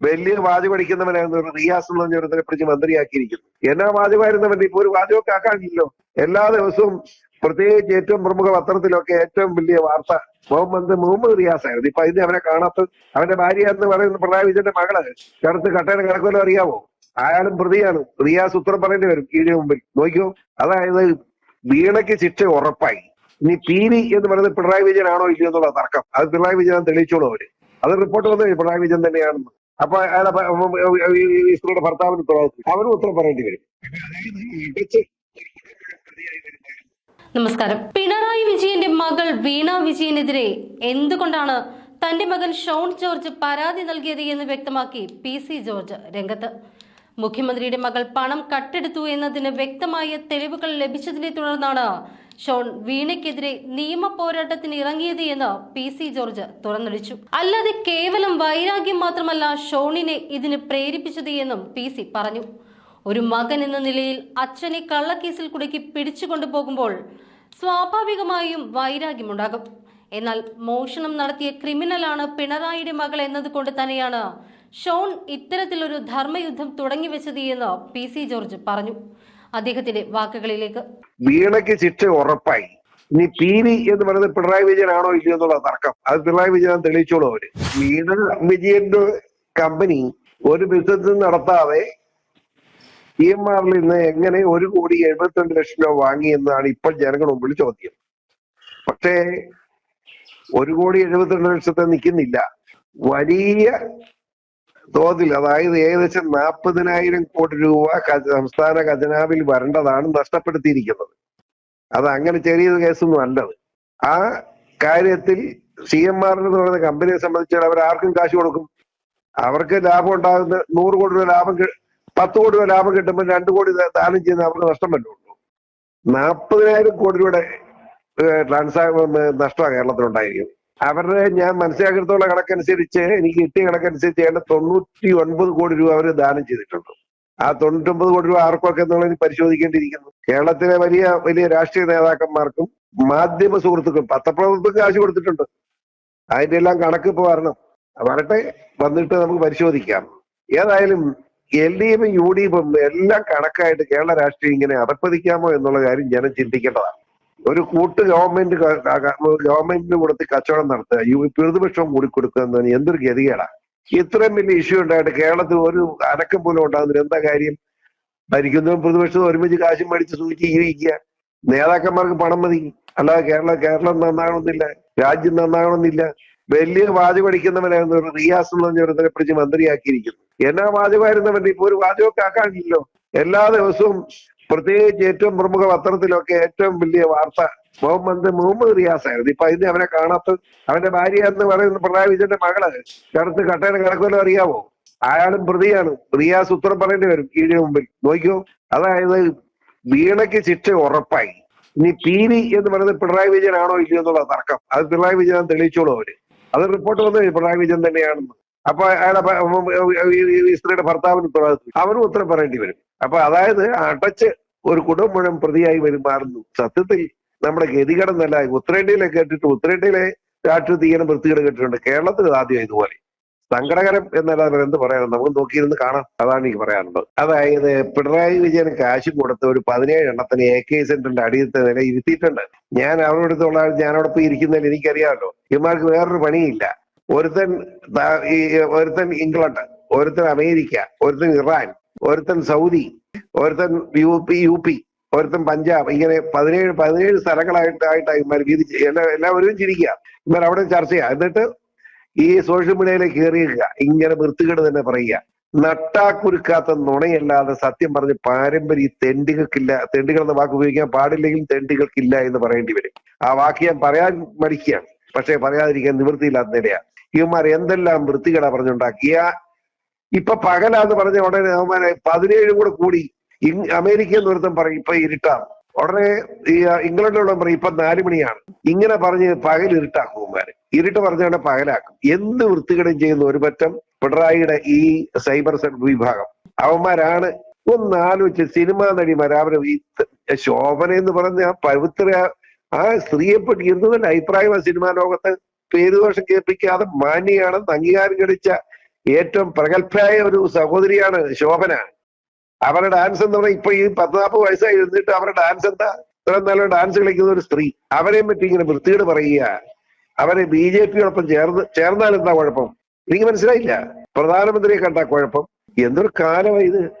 വലിയ വാചകം അടിക്കുന്നവനായിരുന്നു റിയാസ് എന്ന് പറഞ്ഞ ഒരുത്തനെ പിടിച്ച് മന്ത്രിയാക്കിയിരിക്കുന്നു. എന്നാ വാചകമായിരുന്നവൻ ഇപ്പൊ ഒരു വാചകമൊക്കെ ആക്കാനില്ലല്ലോ. എല്ലാ ദിവസവും പ്രത്യേകിച്ച് ഏറ്റവും പ്രമുഖ പത്രത്തിലൊക്കെ ഏറ്റവും വലിയ വാർത്ത മുഹമ്മദ് മുഹമ്മദ് റിയാസ് ആയിരുന്നു ഇപ്പൊ അതിന് അവനെ കാണാത്ത അവന്റെ ഭാര്യ എന്ന് പറയുന്ന പിണറായി വിജയന്റെ മകൾ കറുത്ത് കട്ടേനെ കിടക്കുമല്ലോ അറിയാവോ? ആയാലും പ്രതിയാണ്. റിയാസ് ഉത്തരം പറയേണ്ടി വരും കീഴിന് മുമ്പിൽ. നോക്കിയോ അതായത് വീണയ്ക്ക് ശിക്ഷ ഉറപ്പായി. ഇനി പി വി എന്ന് പറയുന്നത് പിണറായി ആണോ ഇല്ലയോ എന്നുള്ള തർക്കം. അത് പിണറായി വിജയൻ തെളിയിച്ചോളൂ അവർ. അത് റിപ്പോർട്ട് വന്നു പിണറായി വിജയൻ തന്നെയാണെന്ന്. അപ്പൊ അയാളെ ഈ സ്ത്രീയുടെ ഭർത്താവിന് ഉത്തരവാദിത്വം അവരും ഉത്തരം പറയേണ്ടി വരും. നമസ്കാരം. പിണറായി വിജയന്റെ മകൾ വീണ വിജയനെതിരെ എന്തുകൊണ്ടാണ് തന്റെ മകൻ ഷോൺ ജോർജ് പരാതി നൽകിയത് എന്ന് വ്യക്തമാക്കി പി സി ജോർജ് രംഗത്ത്? മുഖ്യമന്ത്രിയുടെ മകൾ പണം കട്ടെടുത്തു എന്നതിന് വ്യക്തമായ തെളിവുകൾ ലഭിച്ചതിനെ തുടർന്നാണ് ഷോൺ വീണയ്ക്കെതിരെ നിയമ പോരാട്ടത്തിന് ഇറങ്ങിയത് എന്ന് പി സി ജോർജ് തുറന്നടിച്ചു. അല്ലാതെ കേവലം വൈരാഗ്യം മാത്രമല്ല ഷോണിനെ ഇതിന് പ്രേരിപ്പിച്ചത് എന്നും പി സി പറഞ്ഞു. ഒരു മകൻ എന്ന നിലയിൽ അച്ഛനെ കള്ളക്കേസിൽ കുടുക്കി പിടിച്ചുകൊണ്ടു പോകുമ്പോൾ സ്വാഭാവികമായും വൈരാഗ്യമുണ്ടാകും. എന്നാൽ മോഷണം നടത്തിയ ക്രിമിനലാണ് പിണറായിയുടെ മകൾ എന്നതുകൊണ്ട് തന്നെയാണ് ഷോൺ ഇത്തരത്തിലൊരു ധർമ്മയുദ്ധം തുടങ്ങിവെച്ചത് എന്ന് പി സി ജോർജ് പറഞ്ഞു. അദ്ദേഹത്തിന്റെ വാക്കുകളിലേക്ക്. വീണയ്ക്ക് ശിക്ഷ ഉറപ്പായി. ഇനി പി വി എന്ന് പറയുന്നത് പിണറായി ആണോ ഇല്ലയോ എന്നുള്ള തർക്കം. അത് പിണറായി വിജയൻ തെളിയിച്ചോളൂ അവർ. വീണ വിജയന്റെ കമ്പനി ഒരു ബിസിനസ് നടത്താതെ ഇ എം ആറിൽ നിന്ന് എങ്ങനെ ഒരു കോടി എഴുപത്തിരണ്ട് ലക്ഷം രൂപ വാങ്ങി എന്നാണ് ഇപ്പോൾ ജനങ്ങളുടെ മുമ്പിൽ ചോദ്യം. പക്ഷേ ഒരു കോടി എഴുപത്തിരണ്ട് ലക്ഷത്തെ നിൽക്കുന്നില്ല. വലിയ തോതിൽ അതായത് ഏകദേശം നാൽപ്പതിനായിരം കോടി രൂപ സംസ്ഥാന ഖജനാവിൽ വരേണ്ടതാണ് നഷ്ടപ്പെടുത്തിയിരിക്കുന്നത്. അത് അങ്ങനെ ചെറിയ കേസൊന്നും അല്ലത്. ആ കാര്യത്തിൽ സി എം ആർ എന്ന് പറയുന്ന കമ്പനിയെ സംബന്ധിച്ചാൽ അവർ ആർക്കും കാശ് കൊടുക്കും. അവർക്ക് ലാഭം ഉണ്ടാകുന്ന നൂറ് കോടി രൂപ ലാഭം പത്ത് കോടി രൂപ ലാഭം കിട്ടുമ്പോൾ രണ്ട് കോടി ദാനം ചെയ്യുന്ന അവർക്ക് നഷ്ടം വല്ലതും നാൽപ്പതിനായിരം കോടി രൂപയുടെ ട്രാൻസാ നഷ്ടമാണ് കേരളത്തിലുണ്ടായിരിക്കും അവരുടെ ഞാൻ മനസ്സിലാക്കിയെടുത്തോളം കണക്കനുസരിച്ച് എനിക്ക് കിട്ടിയ കണക്കനുസരിച്ച് ഏതാണ്ട് തൊണ്ണൂറ്റി ഒൻപത് കോടി രൂപ അവർ ദാനം ചെയ്തിട്ടുണ്ട്. ആ തൊണ്ണൂറ്റൊമ്പത് കോടി രൂപ ആർക്കൊക്കെ എന്നുള്ളത് പരിശോധിക്കേണ്ടിയിരിക്കുന്നു. കേരളത്തിലെ വലിയ വലിയ രാഷ്ട്രീയ നേതാക്കന്മാർക്കും മാധ്യമ സുഹൃത്തുക്കളും പത്രപ്രവർത്തകർക്ക് കാശ് കൊടുത്തിട്ടുണ്ട്. അതിന്റെ എല്ലാം കണക്ക് ഇപ്പൊ വരണം. വരട്ടെ വന്നിട്ട് നമുക്ക് പരിശോധിക്കാം. ഏതായാലും എൽ ഡി എഫും യു ഡി എഫും എല്ലാം കണക്കായിട്ട് കേരള രാഷ്ട്രീയം ഇങ്ങനെ അധപ്പതിക്കാമോ എന്നുള്ള കാര്യം ജനം ചിന്തിക്കേണ്ടതാണ്. ഒരു കൂട്ട് ഗവൺമെന്റ് ഗവൺമെന്റിന് കൊടുത്ത് കച്ചവടം നടത്തുക ഈ പ്രതിപക്ഷം കൂടി കൊടുക്കുക എന്നതിന് എന്തൊരു ഗതികേടാ. ഇത്രയും വലിയ ഇഷ്യൂ ഉണ്ടായിട്ട് കേരളത്തിൽ ഒരു അനക്കം പോലും ഉണ്ടാകുന്നില്ല. എന്താ കാര്യം? ഭരിക്കുന്നതും പ്രതിപക്ഷവും ഒരുമിച്ച് കാശും മേടിച്ച് സൂചിച്ച് ജീവിക്കുക. നേതാക്കന്മാർക്ക് പണം മതി. അല്ലാതെ കേരള കേരളം നന്നാകണമെന്നില്ല. രാജ്യം നന്നാകണമെന്നില്ല. വലിയ വാചകം അടിക്കുന്നവനായിരുന്നു ഒരു റിയാസ് എന്ന് പറഞ്ഞ ഒരുത്തനെ പിടിച്ച് മന്ത്രിയാക്കിയിരിക്കുന്നു. എന്നാ വാചകമായിരുന്നവൻ ഇപ്പൊ ഒരു വാചകമൊക്കെ ആക്കാനില്ലല്ലോ. എല്ലാ ദിവസവും പ്രത്യേകിച്ച് ഏറ്റവും പ്രമുഖ പത്രത്തിലൊക്കെ ഏറ്റവും വലിയ വാർത്ത മുഹമ്മദ് മുഹമ്മദ് റിയാസ് ആയിരുന്നു ഇപ്പൊ അതിന് അവനെ കാണാത്ത അവന്റെ ഭാര്യ എന്ന് പറയുന്ന പിണറായി വിജയന്റെ മകൾ കറുത്ത് കട്ടയുടെ കിടക്കുമല്ലോ അറിയാവോ? അയാളും പ്രതിയാണ്. റിയാസ് ഉത്തരം പറയേണ്ടി വരും കീഴിന് മുമ്പിൽ. നോക്കിയോ അതായത് വീണയ്ക്ക് ശിക്ഷ ഉറപ്പായി. ഇനി പി വി എന്ന് പറയുന്നത് പിണറായി വിജയൻ ആണോ ഇല്ലയോ എന്നുള്ള തർക്കം. അത് പിണറായി വിജയൻ തെളിയിച്ചോളൂ അവർ. അത് റിപ്പോർട്ട് വന്നു പിണറായി വിജയൻ തന്നെയാണെന്ന്. അപ്പൊ അയാളെ ഈ- സ്ത്രീയുടെ ഭർത്താവിന് അവരും ഉത്തരം പറയേണ്ടി വരും. അപ്പൊ അതായത് അടച്ച് ഒരു കുടുംബം മുഴുവൻ പ്രതിയായി വരും സത്യത്തിൽ നമ്മുടെ ഗതികടന്നല്ല ഉത്തരേന്ത്യയിലെ കേട്ടിട്ട് ഉത്തരേന്ത്യയിലെ രാഷ്ട്രീയത്തിൽ ഇങ്ങനെ വൃത്തികേട് കേട്ടിട്ടുണ്ട്. കേരളത്തിൽ ആദ്യം ഇതുപോലെ. സങ്കടകരം എന്നല്ലാതെ എന്ത് പറയാനും നമുക്ക് നോക്കിയിരുന്ന് കാണാം. അതാണ് എനിക്ക് പറയാനുള്ളത്. അതായത് പിണറായി വിജയൻ കാശ് കൊടുത്ത ഒരു പതിനേഴ് എണ്ണത്തിന് എ കെ സെന്ററിന്റെ അടിയത്തെ നില ഇരുത്തിയിട്ടുണ്ട്. ഞാൻ അവരുടെ അടുത്തുള്ള ഞാൻ അവിടെ പോയി ഇരിക്കുന്നതിൽ എനിക്കറിയാമല്ലോ. ഇമാർക്ക് വേറൊരു പണിയില്ല. ഒരുത്തൻ ഈ ഒരുത്തൻ ഇംഗ്ലണ്ട് ഒരുത്തൻ അമേരിക്ക ഒരുത്തൻ ഇറാൻ ഒരുത്തൻ സൗദി ഒരുത്തൻ യു പി യു പി ഒരുത്തൻ പഞ്ചാബ് ഇങ്ങനെ പതിനേഴ് പതിനേഴ് സ്ഥലങ്ങളായിട്ട് ആയിട്ടായി ഇവന്മാർ വീതിച്ച് എല്ലാ എല്ലാവരും ചിരിക്കുക ഇവർ അവിടെ ചർച്ച ചെയ്യുക എന്നിട്ട് ഈ സോഷ്യൽ മീഡിയയിലേക്ക് കയറിയിരിക്കുക ഇങ്ങനെ വൃത്തികേട് തന്നെ പറയുക. നട്ടാക്കുരുക്കാത്ത നുണയല്ലാതെ സത്യം പറഞ്ഞ് പാരമ്പര്യ തെണ്ടികൾക്കില്ല തെണ്ടികൾ എന്ന വാക്ക് ഉപയോഗിക്കാൻ പാടില്ലെങ്കിലും തെണ്ടികൾക്കില്ല എന്ന് പറയേണ്ടി വരും. ആ വാക്ക് ഞാൻ പറയാൻ മടിക്കുകയാണ്. പക്ഷെ പറയാതിരിക്കാൻ നിവൃത്തിയില്ലാത്ത നിലയാണ് ഇവന്മാർ എന്തെല്ലാം വൃത്തികേടാ പറഞ്ഞുണ്ടാക്കിയ? ഇപ്പൊ പകലാന്ന് പറഞ്ഞ ഉടനെ അവന്മാരെ പതിനേഴും കൂടെ കൂടി ഇങ് അമേരിക്ക എന്ന് ഒരുത്തൻ പറയും ഇപ്പൊ ഇരുട്ടാണ് ഉടനെ ഈ ഇംഗ്ലണ്ടിലുള്ള പറയും ഇപ്പൊ നാല് മണിയാണ്. ഇങ്ങനെ പറഞ്ഞ് പകൽ ഇരുട്ടാക്കും അവന്മാര്. ഇരുട്ട് പറഞ്ഞാണ് പകലാക്കും. എന്ത് വൃത്തികേടും ചെയ്യുന്ന ഒരു പറ്റം പിണറായിയുടെ ഈ സൈബർ സെൽ വിഭാഗം. അവന്മാരാണ്. ഒന്ന് ആലോചിച്ച് സിനിമാ നടിമാർ അവർ ഈ ശോഭന എന്ന് പറഞ്ഞ ആ പവിത്ര ആ സ്ത്രീയെ പറ്റി എന്തുതന്നെ അഭിപ്രായം ആ സിനിമാ ലോകത്ത്. പേരുദോഷം കേൾപ്പിക്കാതെ മാന്യയാണെന്ന് അംഗീകാരം കഴിച്ച ഏറ്റവും പ്രഗത്ഭയായ ഒരു സഹോദരിയാണ് ശോഭന. അവരുടെ ഡാൻസ് എന്ന് പറഞ്ഞാൽ ഇപ്പൊ ഈ പത്നാപ്പത് വയസ്സായി ഇരുന്നിട്ട് അവരുടെ ഡാൻസ് എന്താ? ഇത്രയും നല്ല ഡാൻസ് കളിക്കുന്ന ഒരു സ്ത്രീ. അവരെയും പറ്റി ഇങ്ങനെ വൃത്തിയോട് പറയുക. അവരെ ബി ജെ പിയോടൊപ്പം ചേർന്ന് ചേർന്നാൽ എന്താ കുഴപ്പം? എനിക്ക് മനസ്സിലായില്ല. പ്രധാനമന്ത്രിയെ കണ്ട കുഴപ്പം. എന്തൊരു കാലമായി ഇത്?